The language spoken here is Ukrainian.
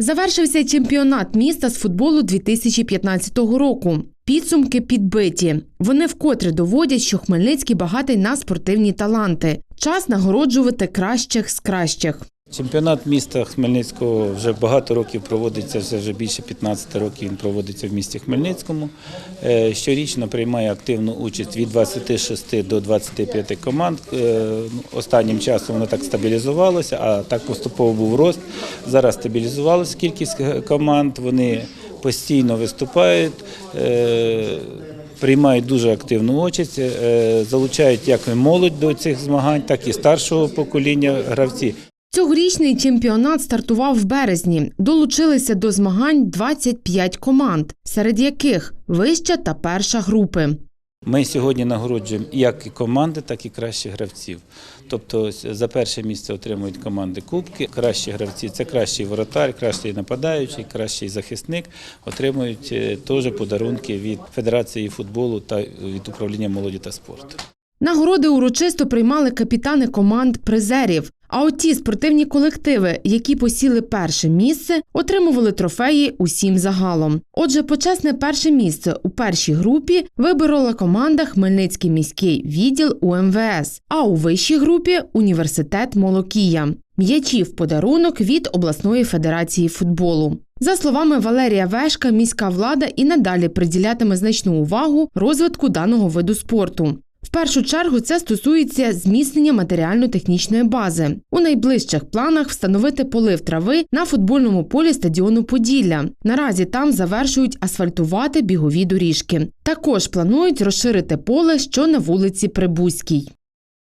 Завершився чемпіонат міста з футболу 2015 року. Підсумки підбиті. Вони вкотре доводять, що Хмельницький багатий на спортивні таланти. Час нагороджувати кращих з кращих. Чемпіонат міста Хмельницького вже багато років проводиться, вже, більше 15 років він проводиться в місті Хмельницькому. Е, Щорічно приймає активну участь від 26 до 25 команд. Е, Останнім часом воно так стабілізувалося, а так поступово був рост. Зараз стабілізувалася кількість команд, вони постійно виступають. е, Приймають дуже активну участь, залучають як молодь до цих змагань, так і старшого покоління гравці. Цьогорічний чемпіонат стартував в березні. Долучилися до змагань 25 команд, серед яких вища та перша групи. Ми сьогодні нагороджуємо як і команди, так і кращих гравців. Тобто за перше місце отримують команди кубки. Кращі гравці це кращий воротар, кращий нападаючий, кращий захисник. Отримують е, теж подарунки від Федерації футболу та від управління молоді та спорту. Нагороди урочисто приймали капітани команд призерів. А от ті спортивні колективи, які посіли перше місце, отримували трофеї усім загалом. Отже, почесне перше місце у першій групі виборола команда Хмельницький міський відділ УМВС, а у вищій групі університет Молокія. М'ячі в подарунок від обласної федерації футболу. За словами Валерія Вешка, міська влада і надалі приділятиме значну увагу розвитку даного виду спорту. В першу чергу це стосується зміцнення матеріально-технічної бази. У найближчих планах встановити полив трави на футбольному полі стадіону Поділля. Наразі там завершують асфальтувати бігові доріжки. Також планують розширити поле, що на вулиці Прибузькій.